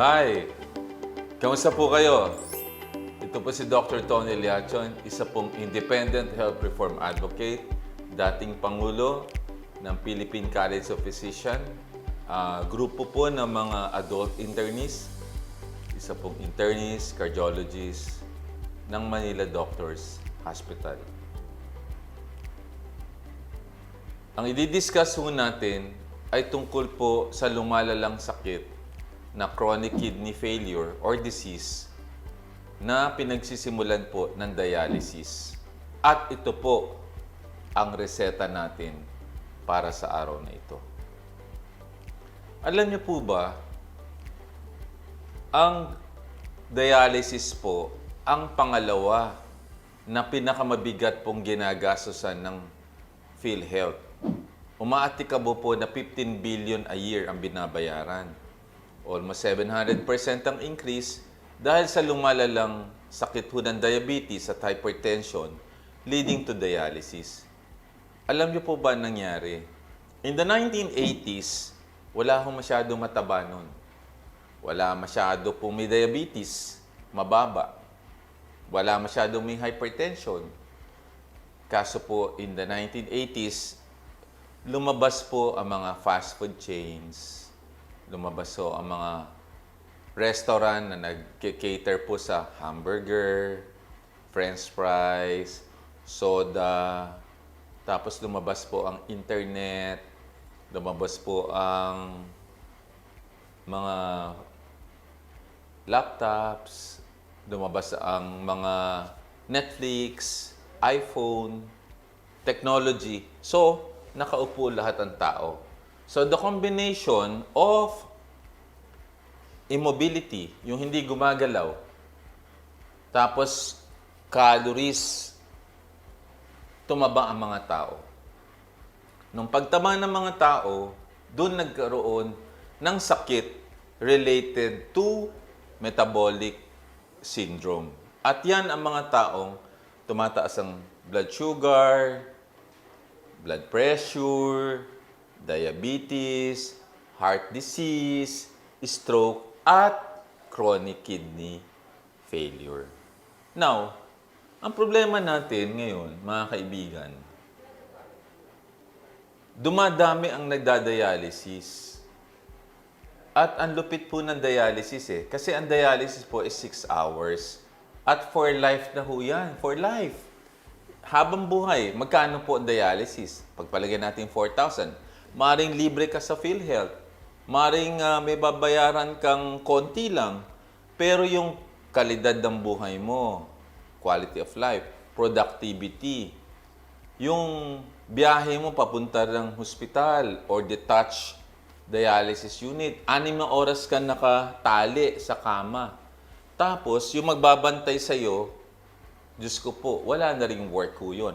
Hi! Kamusta po kayo? Ito po si Dr. Tony Liachon, isa pong independent health reform advocate, dating Pangulo ng Philippine College of Physicians, ah, grupo po ng mga adult internists, isa pong internist, cardiologist ng Manila Doctors Hospital. Ang i-discuss natin ay tungkol po sa lumalalang sakit na chronic kidney failure or disease na pinagsisimulan po ng dialysis. At ito po ang reseta natin para sa araw na ito. Alam niyo po ba, ang dialysis po ang pangalawa na pinakamabigat pong ginagastosan ng PhilHealth. Umaatikabo po na 15 billion a year ang binabayaran. Almost 700% ang increase dahil sa lumalalang sakit ho ng diabetes at hypertension leading to dialysis. Alam niyo po ba ang nangyari? In the 1980s, wala ho masyado mataba nun. Wala masyado po may diabetes, mababa. Wala masyado may hypertension. Kaso po, in the 1980s, lumabas po ang mga fast food chains. Lumabas ang mga restaurant na nag-cater po sa hamburger, french fries, soda. Tapos lumabas po ang internet. Lumabas po ang mga laptops. Lumabas ang mga Netflix, iPhone, technology. So, nakaupo lahat ng tao. So, the combination of immobility, yung hindi gumagalaw, tapos calories, tumaba ang mga tao. Nung pagtaba ng mga tao, doon nagkaroon ng sakit related to metabolic syndrome. At yan ang mga taong tumataas ang blood sugar, blood pressure, diabetes, heart disease, stroke, at chronic kidney failure. Now, ang problema natin ngayon, mga kaibigan, dumadami ang nagdadialysis. At ang lupit po ng dialysis eh. Kasi ang dialysis po is 6 hours. At for life na ho yan. For life. Habang buhay, magkano po ang dialysis? Pagpalagyan natin 4,000. Maring libre ka sa PhilHealth. Maring ah, may babayaran kang konti lang. Pero yung kalidad ng buhay mo, quality of life, productivity, yung biyahe mo papunta ng hospital or detached dialysis unit, anim oras ka nakatali sa kama. Tapos, yung magbabantay sa'yo, Diyos ko po, wala na rin work ko yun.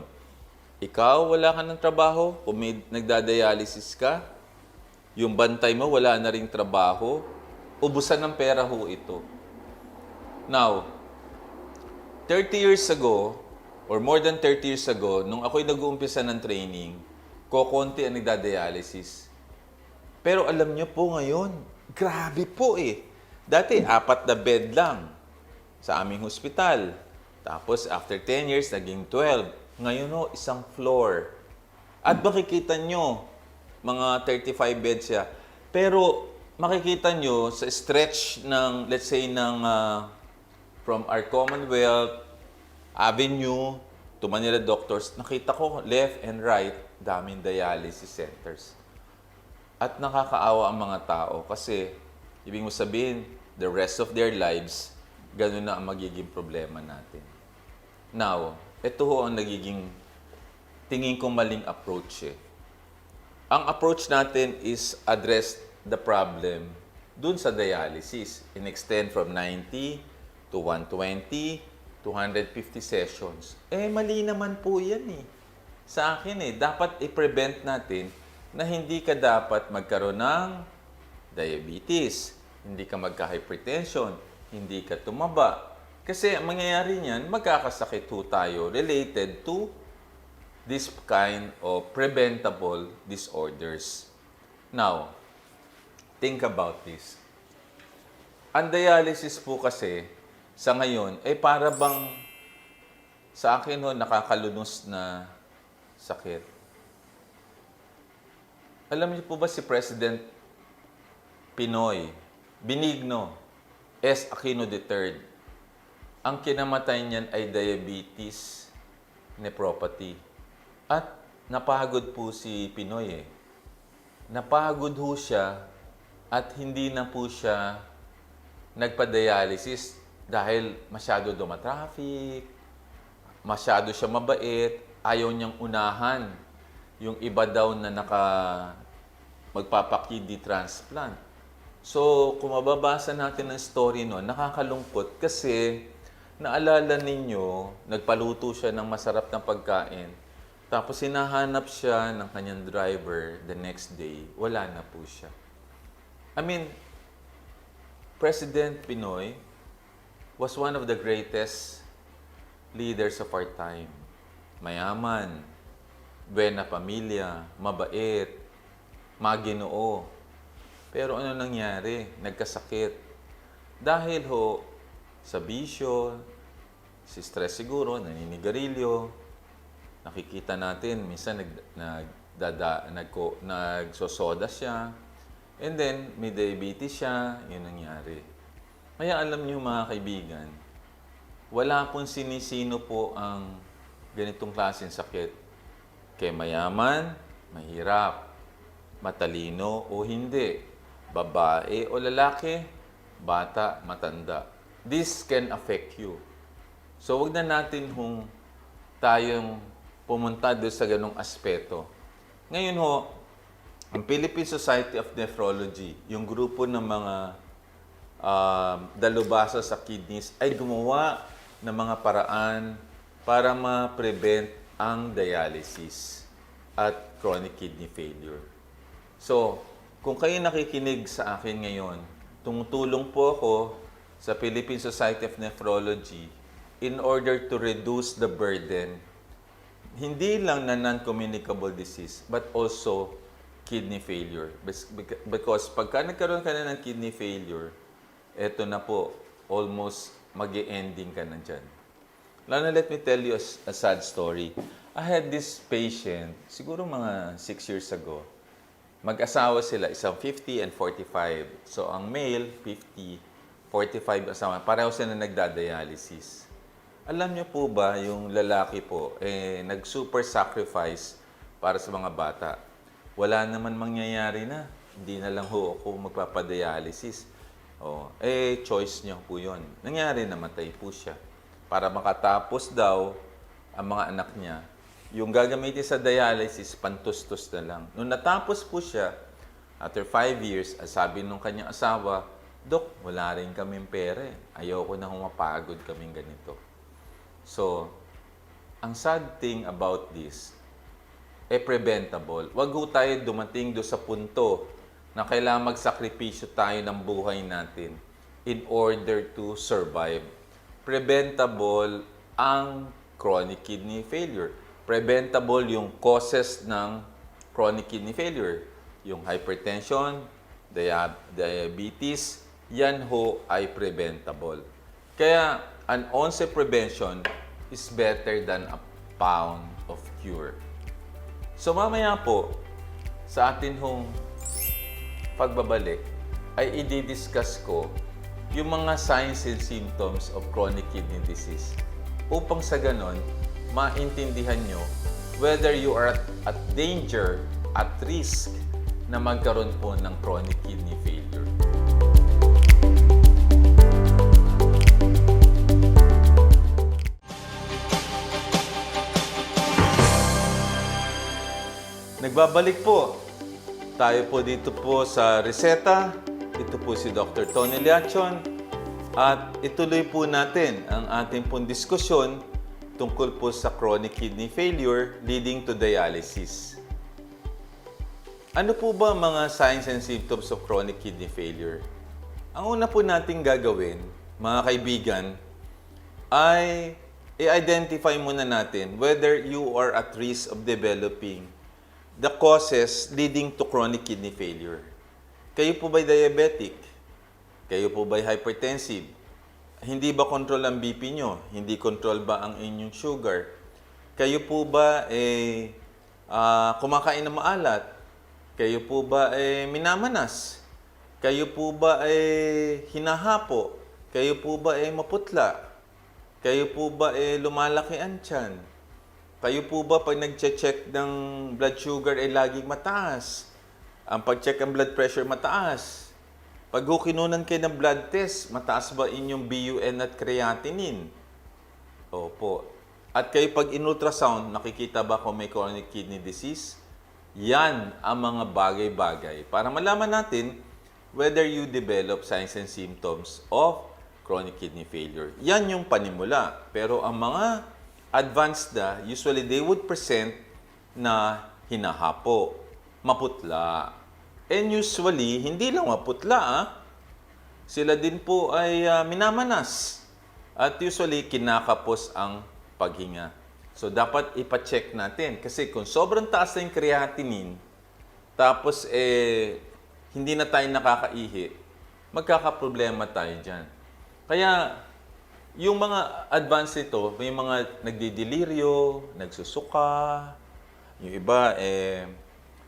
Ikaw, wala ka ng trabaho, may nagdadialysis ka, yung bantay mo, wala na rin trabaho, ubusan ng pera ho ito. Now, 30 years ago, or more than 30 years ago, nung ako'y nag-uumpisa ng training, kokonti ang nagdadialysis. Pero alam niyo po ngayon, grabe po eh. Dati, apat na bed lang sa aming hospital. Tapos, after 10 years, naging 12. Ngayon o, isang floor. At makikita nyo, mga 35 beds siya. Pero, makikita nyo sa stretch ng, let's say, ng ah, from our Commonwealth Avenue to Manila Doctors, nakita ko left and right, daming dialysis centers. At nakakaawa ang mga tao kasi ibig mo sabihin, the rest of their lives, ganun na ang magiging problema natin. Now, ito ho ang nagiging tingin kong maling approach eh. Ang approach natin is address the problem dun sa dialysis. In-extend from 90 to 120, 250 sessions. Eh, mali naman po yan eh. Sa akin eh, dapat i-prevent natin na hindi ka dapat magkaroon ng diabetes, hindi ka magka-hypertension, hindi ka tumaba. Kasi ang mangyayari niyan, magkakasakit ho tayo related to this kind of preventable disorders. Now, think about this. Ang dialysis po kasi, sa ngayon, ay para bang sa akin ho, nakakalunos na sakit. Alam niyo po ba si President Pinoy, Benigno, S. Aquino III, ang kinamatay niyan ay diabetes nephropathy. At napagod po si Pinoy eh. Napagod ho siya at hindi na po siya nagpa-dialysis dahil masyado dumatraffic, masyado siya mabait, ayaw niyang unahan yung iba daw na naka magpapakidney transplant. So, kung mababasa natin ang story no, nakakalungkot kasi naalala ninyo, nagpaluto siya ng masarap na pagkain. Tapos hinahanap siya ng kanyang driver the next day, wala na po siya. I mean, President Pinoy was one of the greatest leaders of our time. Mayaman, buena pamilya, mabait, maginoo. Pero ano nangyari? Nagkasakit. Dahil ho, sa bisyo, si stress siguro, naninigarilyo, nakikita natin, minsan nag, nagdada, nagko, nagsosoda siya, and then may diabetes siya, yun nangyari. Kaya alam niyo mga kaibigan, wala pong sinisino po ang ganitong klaseng sakit. Kay mayaman, mahirap, matalino o hindi, babae o lalaki, bata, matanda. This can affect you. So wag na natin hong tayong pumunta doon sa ganong aspeto. Ngayon ho, ang Philippine Society of Nephrology, yung grupo ng mga um, dalubasa sa kidneys ay gumawa ng mga paraan para ma-prevent ang dialysis at chronic kidney failure. So, kung kayo nakikinig sa akin ngayon, tumutulong po ako sa Philippine Society of Nephrology in order to reduce the burden hindi lang na non-communicable disease, but also kidney failure. Because pagka nagkaroon ka na ng kidney failure, eto na po, almost mag ending ka na dyan. Lana, let me tell you a, a sad story. I had this patient, siguro mga 6 years ago. Mag-asawa sila, isang 50 and 45. So, ang male, 50, 45 asawa. Pareho sila nagdadialysis. Alam niyo po ba, yung lalaki po, eh, nag-super sacrifice para sa mga bata. Wala naman mangyayari na. Hindi na lang ho ako magpapadialysis. Oh, eh, choice niya po yun. Nangyari, namatay po siya. Para makatapos daw ang mga anak niya, yung gagamitin sa dialysis, pantustos na lang. Nung natapos po siya, after five years, ang sabi nung kanyang asawa, Dok, wala rin kaming pera. eh. Ayoko na humapagod kaming ganito. So, ang sad thing about this, eh preventable. Huwag ho tayo dumating do sa punto na kailangan magsakripisyo tayo ng buhay natin in order to survive. Preventable ang chronic kidney failure. Preventable yung causes ng chronic kidney failure. Yung hypertension, dia- diabetes, yan ho ay preventable. Kaya, an onset prevention is better than a pound of cure. So mamaya po, sa atin hong pagbabalik, ay i-discuss ko yung mga signs and symptoms of chronic kidney disease upang sa ganon, maintindihan nyo whether you are at, at danger, at risk na magkaroon po ng chronic kidney failure. Nagbabalik po. Tayo po dito po sa Reseta. Ito po si Dr. Tony Liachon. At ituloy po natin ang ating pong diskusyon tungkol po sa chronic kidney failure leading to dialysis. Ano po ba mga signs and symptoms of chronic kidney failure? Ang una po nating gagawin, mga kaibigan, ay i-identify muna natin whether you are at risk of developing the causes leading to chronic kidney failure. Kayo po ba diabetic? Kayo po ba'y hypertensive? Hindi ba control ang BP nyo? Hindi control ba ang inyong sugar? Kayo po ba eh, ah, kumakain ng maalat? Kayo po ba eh, minamanas? Kayo po ba eh, hinahapo? Kayo po ba eh, maputla? Kayo po ba eh, lumalaki ang tiyan? Kayo po ba pag nag-check ng blood sugar ay laging mataas? Ang pag-check ang blood pressure mataas? Pag ho kinunan kayo ng blood test, mataas ba inyong BUN at creatinine? Opo. At kayo pag in-ultrasound, nakikita ba kung may chronic kidney disease? Yan ang mga bagay-bagay para malaman natin whether you develop signs and symptoms of chronic kidney failure. Yan yung panimula. Pero ang mga advanced na, usually they would present na hinahapo, maputla. And usually, hindi lang maputla, ah. sila din po ay ah, minamanas. At usually, kinakapos ang paghinga. So, dapat ipacheck natin. Kasi kung sobrang taas na yung creatinine, tapos eh, hindi na tayo nakakaihi, magkakaproblema tayo dyan. Kaya, yung mga advance nito, may mga nagdidelirio, nagsusuka, yung iba eh,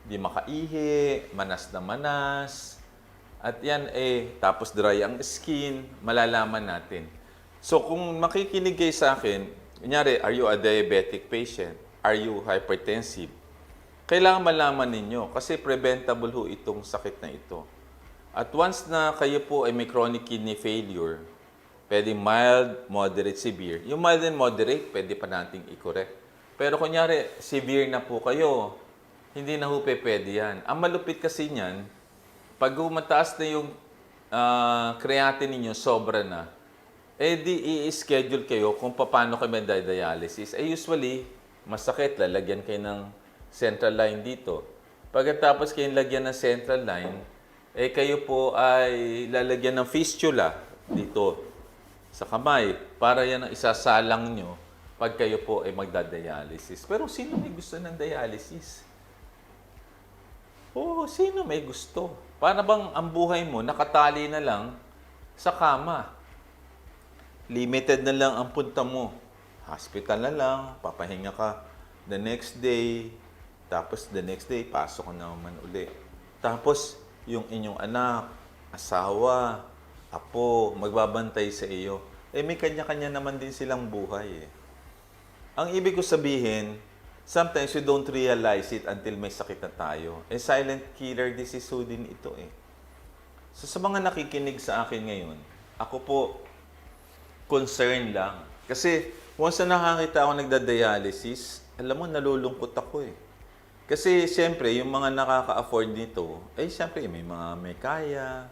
di makaihi, manas na manas, at yan eh, tapos dry ang skin, malalaman natin. So kung makikinig kayo sa akin, kunyari, are you a diabetic patient? Are you hypertensive? Kailangan malaman ninyo kasi preventable ho itong sakit na ito. At once na kayo po ay may chronic kidney failure, pwede mild, moderate, severe. Yung mild and moderate, pwede pa nating i-correct. Pero kunyari, severe na po kayo, hindi na ho pwede yan. Ang malupit kasi niyan, pag mataas na yung ah, creatinine ninyo, sobra na, eh di i-schedule kayo kung paano kayo may dialysis. Eh usually, masakit, lalagyan kayo ng central line dito. Pagkatapos kayo lagyan ng central line, eh kayo po ay lalagyan ng fistula dito sa kamay para yan ang isasalang nyo pag kayo po ay magdadialysis. Pero sino may gusto ng dialysis? Oo, sino may gusto? Para bang ang buhay mo nakatali na lang sa kama? Limited na lang ang punta mo. Hospital na lang, papahinga ka the next day, tapos the next day, pasok ka na naman uli. Tapos, yung inyong anak, asawa, apo, magbabantay sa iyo. Eh, may kanya-kanya naman din silang buhay eh. Ang ibig ko sabihin, sometimes we don't realize it until may sakit na tayo. Eh, silent killer disease ho din ito eh. So, sa mga nakikinig sa akin ngayon, ako po, concern lang. Kasi, once na nakakita ako nagda-dialysis, alam mo, nalulungkot ako eh. Kasi, siyempre, yung mga nakaka-afford nito, eh, siyempre, may mga may kaya,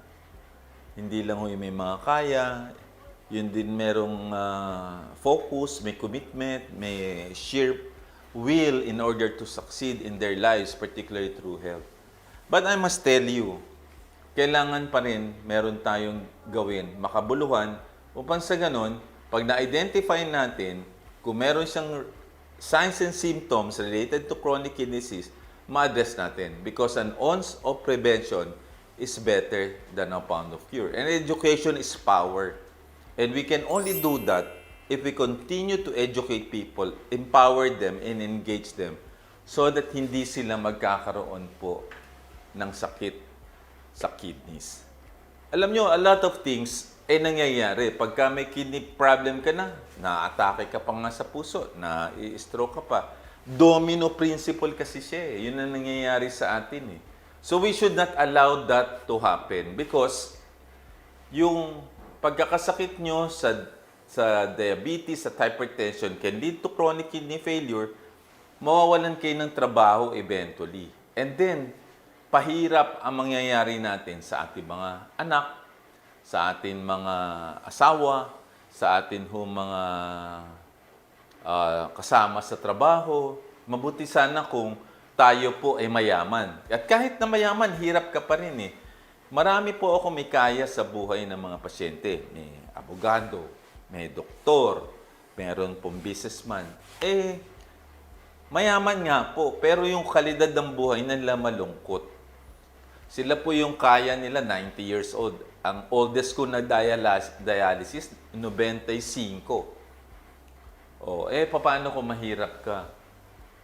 hindi lang ho may mga kaya, yun din merong ah, focus, may commitment, may sheer will in order to succeed in their lives, particularly through health. But I must tell you, kailangan pa rin meron tayong gawin, makabuluhan, upang sa ganon, pag na-identify natin kung meron siyang signs and symptoms related to chronic kidney disease, ma-address natin. Because an ounce of prevention is better than a pound of cure. And education is power. And we can only do that if we continue to educate people, empower them, and engage them so that hindi sila magkakaroon po ng sakit sa kidneys. Alam nyo, a lot of things ay nangyayari. Pagka may kidney problem ka na, na-atake ka pa nga sa puso, na-stroke ka pa. Domino principle kasi siya eh. Yun ang nangyayari sa atin eh. So we should not allow that to happen because yung pagkakasakit nyo sa sa diabetes, sa hypertension can lead to chronic kidney failure, mawawalan kayo ng trabaho eventually. And then, pahirap ang mangyayari natin sa ating mga anak, sa ating mga asawa, sa ating ho mga ah, kasama sa trabaho. Mabuti sana kung tayo po ay mayaman. At kahit na mayaman, hirap ka pa rin eh. Marami po ako may kaya sa buhay ng mga pasyente. May abogado, may doktor, meron pong businessman. Eh, mayaman nga po, pero yung kalidad ng buhay nila malungkot. Sila po yung kaya nila 90 years old. Ang oldest ko na dialysis, dialysis 95. Oh, eh paano kung mahirap ka?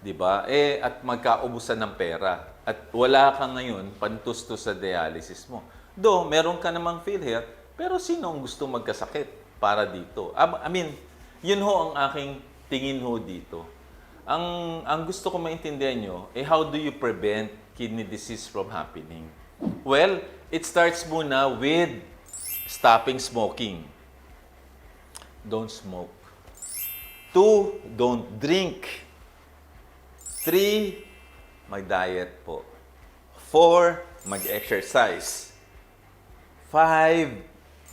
'Di ba? Eh at magkaubusan ng pera at wala ka ngayon pantusto sa dialysis mo. Do, meron ka namang PhilHealth, pero sino ang gusto magkasakit para dito? I mean, yun ho ang aking tingin ho dito. Ang ang gusto ko maintindihan nyo, eh how do you prevent kidney disease from happening? Well, it starts muna with stopping smoking. Don't smoke. Two, don't drink. Three, mag-diet po. Four, mag-exercise. Five,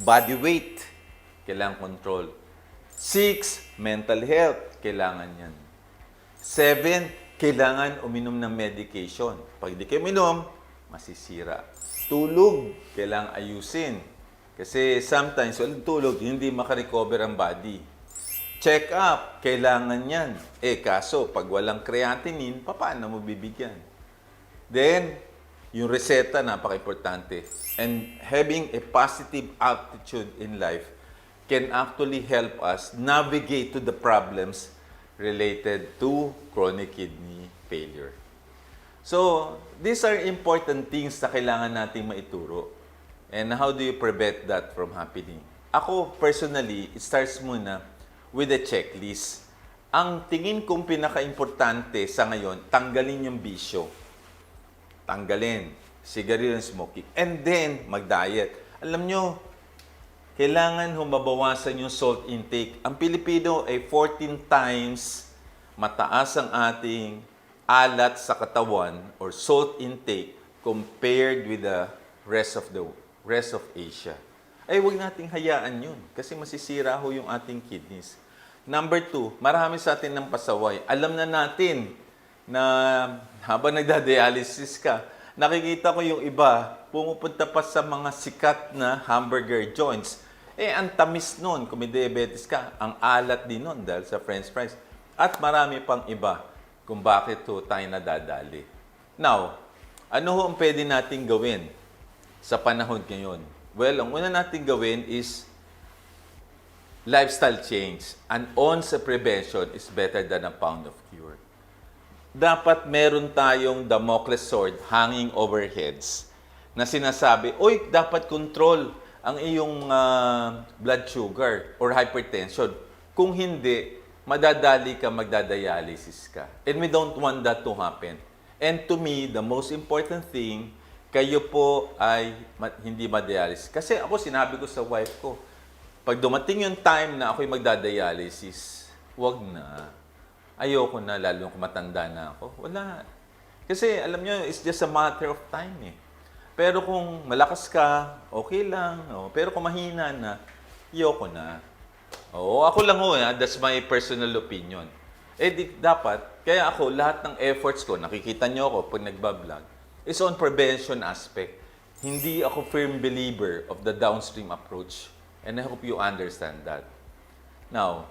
body weight. Kailangan control. Six, mental health. Kailangan yan. Seven, kailangan uminom ng medication. Pag di kayo uminom, masisira. Tulog, kailangan ayusin. Kasi sometimes, walang tulog, hindi makarecover ang body. Check up, kailangan yan. Eh, kaso, pag walang creatinine, paano mo bibigyan? Then, yung reseta, napaka-importante. And having a positive attitude in life can actually help us navigate to the problems related to chronic kidney failure. So, these are important things na kailangan nating maituro. And how do you prevent that from happening? Ako, personally, it starts muna with a checklist. Ang tingin kong pinaka-importante sa ngayon, tanggalin yung bisyo. Tanggalin. Sigarilyo and smoking. And then, mag-diet. Alam nyo, kailangan humabawasan yung salt intake. Ang Pilipino ay 14 times mataas ang ating alat sa katawan or salt intake compared with the rest of the rest of Asia. Ay, huwag nating hayaan yun kasi masisira ho yung ating kidneys. Number two, marami sa atin ng pasaway. Alam na natin na habang nagda-dialysis ka, nakikita ko yung iba, pumupunta pa sa mga sikat na hamburger joints. Eh, ang tamis nun, kung may diabetes ka, ang alat din nun dahil sa french fries. At marami pang iba kung bakit to tayo nadadali. Now, ano ho ang pwede nating gawin sa panahon ngayon? Well, ang una nating gawin is lifestyle change. An ounce of prevention is better than a pound of cure. Dapat meron tayong Damocles sword hanging over heads na sinasabi, Uy, dapat control ang iyong ah, blood sugar or hypertension. Kung hindi, madadali ka, magdadialysis ka. And we don't want that to happen. And to me, the most important thing, kayo po ay hindi madialysis. Kasi ako, sinabi ko sa wife ko, pag dumating yung time na ako'y magdadialysis, wag na. Ayoko na, lalo kung matanda na ako. Wala. Kasi alam nyo, it's just a matter of time eh. Pero kung malakas ka, okay lang. Oh. Pero kung mahina na, ayoko na. Oo, ako lang ho, ha? that's my personal opinion. Eh, di, dapat, kaya ako, lahat ng efforts ko, nakikita nyo ako pag nagbablog, is on prevention aspect. Hindi ako firm believer of the downstream approach. And I hope you understand that. Now,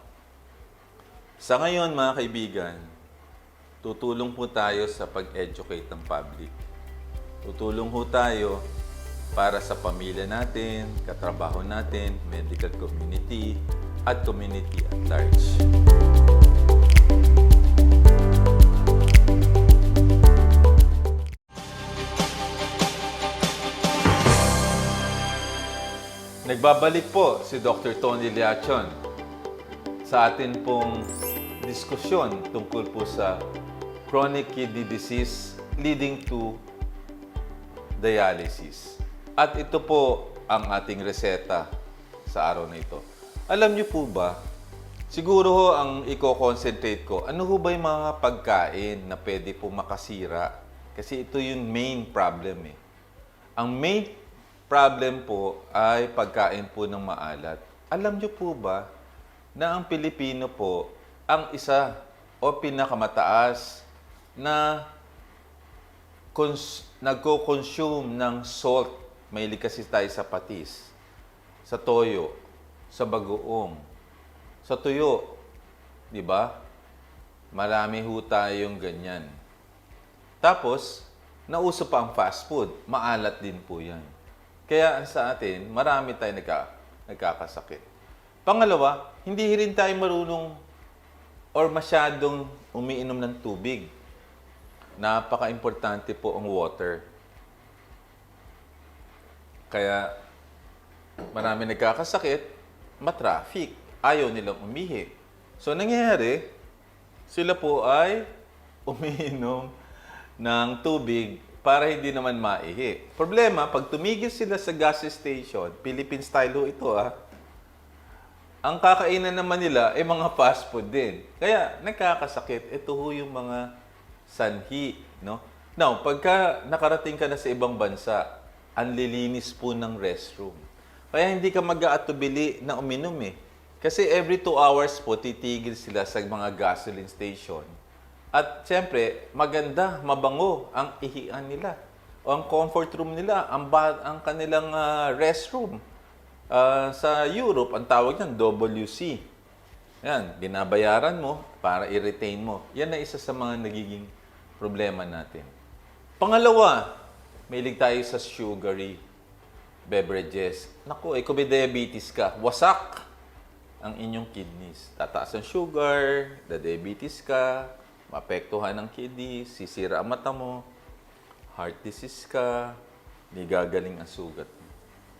sa ngayon mga kaibigan, tutulong po tayo sa pag-educate ng public. Tutulong po tayo para sa pamilya natin, katrabaho natin, medical community, at community at large. Nagbabalik po si Dr. Tony Liachon sa atin pong diskusyon tungkol po sa chronic kidney disease leading to dialysis. At ito po ang ating reseta sa araw na ito. Alam niyo po ba, siguro ho ang i-concentrate ko, ano ho ba yung mga pagkain na pwede po makasira? Kasi ito yung main problem eh. Ang main problem po ay pagkain po ng maalat. Alam niyo po ba na ang Pilipino po ang isa o pinakamataas na cons- nagko-consume ng salt. Mahilig kasi tayo sa patis, sa toyo, sa bagoong, sa tuyo. Di ba? Marami ho tayong ganyan. Tapos, nauso pa ang fast food. Maalat din po yan. Kaya sa atin, marami tayo nagka, nagkakasakit. Pangalawa, hindi rin tayo marunong or masyadong umiinom ng tubig. Napaka-importante po ang water. Kaya marami nagkakasakit, matraffic, ayaw nilang umihi. So nangyayari, sila po ay umiinom ng tubig para hindi naman maihi. Problema, pag tumigil sila sa gas station, Philippine style ho ito ah, ang kakainan naman nila ay mga fast food din. Kaya nagkakasakit. Ito ho yung mga sanhi, no? Now, pagka nakarating ka na sa ibang bansa, ang lilinis po ng restroom. Kaya hindi ka mag-aatubili na uminom eh. Kasi every two hours po, titigil sila sa mga gasoline station. At siyempre, maganda, mabango ang ihian nila. O ang comfort room nila, ang, ba- ang kanilang ah, restroom. Ah, sa Europe, ang tawag niyan, WC. Yan, binabayaran mo para i-retain mo. Yan na isa sa mga nagiging problema natin. Pangalawa, mahilig tayo sa sugary beverages. Naku, eh, kung diabetes ka, wasak ang inyong kidneys. Tataas ang sugar, the diabetes ka, maapektuhan ang kidneys, sisira ang mata mo, heart disease ka, di gagaling ang sugat.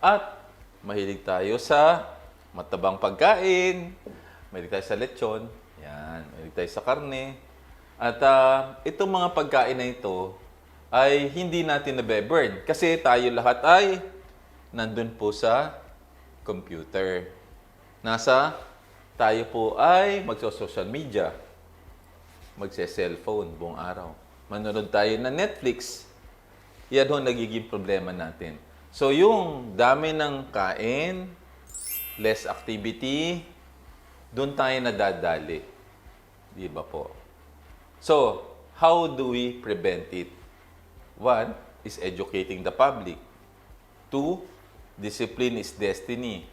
At mahilig tayo sa matabang pagkain, mahilig tayo sa lechon, yan, mahilig tayo sa karne. At ah, itong mga pagkain na ito ay hindi natin nabe-burn kasi tayo lahat ay nandun po sa computer. Nasa tayo po ay magso-social media, magse-cellphone buong araw. Manonood tayo ng Netflix. Yan ho nagiging problema natin. So yung dami ng kain, less activity, doon tayo nadadali. Di ba po? So, how do we prevent it? One is educating the public. Two, discipline is destiny.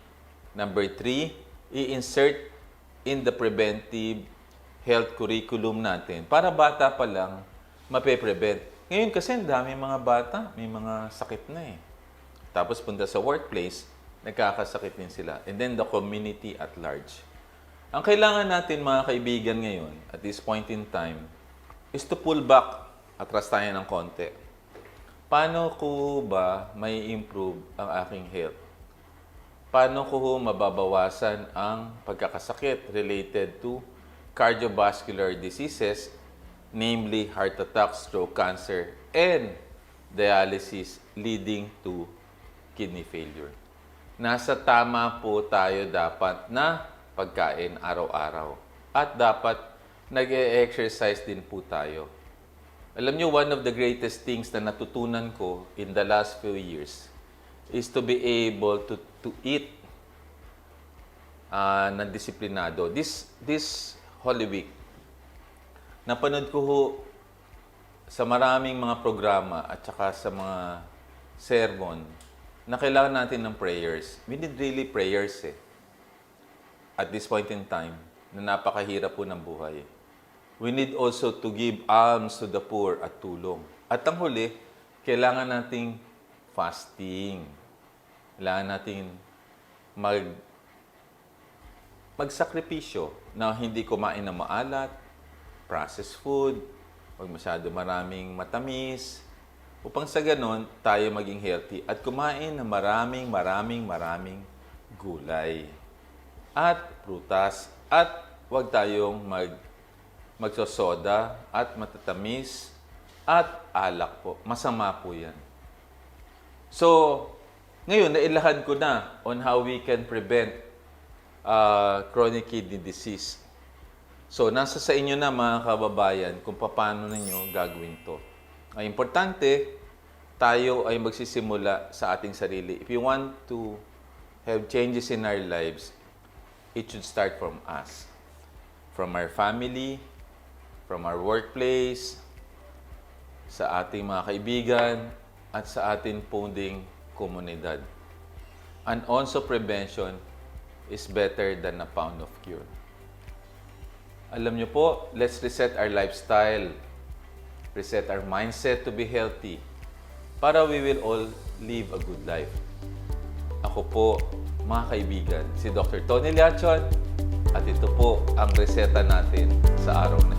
Number three, i-insert in the preventive health curriculum natin para bata pa lang mape-prevent. Ngayon kasi ang dami mga bata, may mga sakit na eh. Tapos punta sa workplace, nagkakasakit din sila. And then the community at large. Ang kailangan natin mga kaibigan ngayon, at this point in time, is to pull back. Atras tayo ng konti. Paano ko ba may improve ang aking health? Paano ko mababawasan ang pagkakasakit related to cardiovascular diseases, namely heart attack, stroke, cancer, and dialysis leading to kidney failure. Nasa tama po tayo dapat na pagkain araw-araw. At dapat nag-exercise din po tayo. Alam niyo, one of the greatest things na natutunan ko in the last few years is to be able to, to eat uh, ng disiplinado. This, this Holy Week, napanood ko ho sa maraming mga programa at saka sa mga sermon na kailangan natin ng prayers. We need really prayers eh. At this point in time, na napakahirap po ng buhay. We need also to give alms to the poor at tulong. At ang huli, kailangan nating fasting. Kailangan nating mag magsakripisyo na hindi kumain ng maalat, processed food, huwag masyado maraming matamis, upang sa ganon tayo maging healthy at kumain ng maraming maraming maraming gulay at prutas at huwag tayong mag magsosoda at matatamis at alak po. Masama po yan. So, ngayon, nailahad ko na on how we can prevent uh, chronic kidney disease. So, nasa sa inyo na mga kababayan kung paano ninyo gagawin to. Ang importante, tayo ay magsisimula sa ating sarili. If you want to have changes in our lives, it should start from us. From our family, from our workplace, sa ating mga kaibigan, at sa ating punding komunidad. And also prevention is better than a pound of cure. Alam niyo po, let's reset our lifestyle. reset our mindset to be healthy, para we will all live a good life. Ako po, mga kaibigan, si Dr. Tony Liachon, at ito po ang reseta natin sa araw na.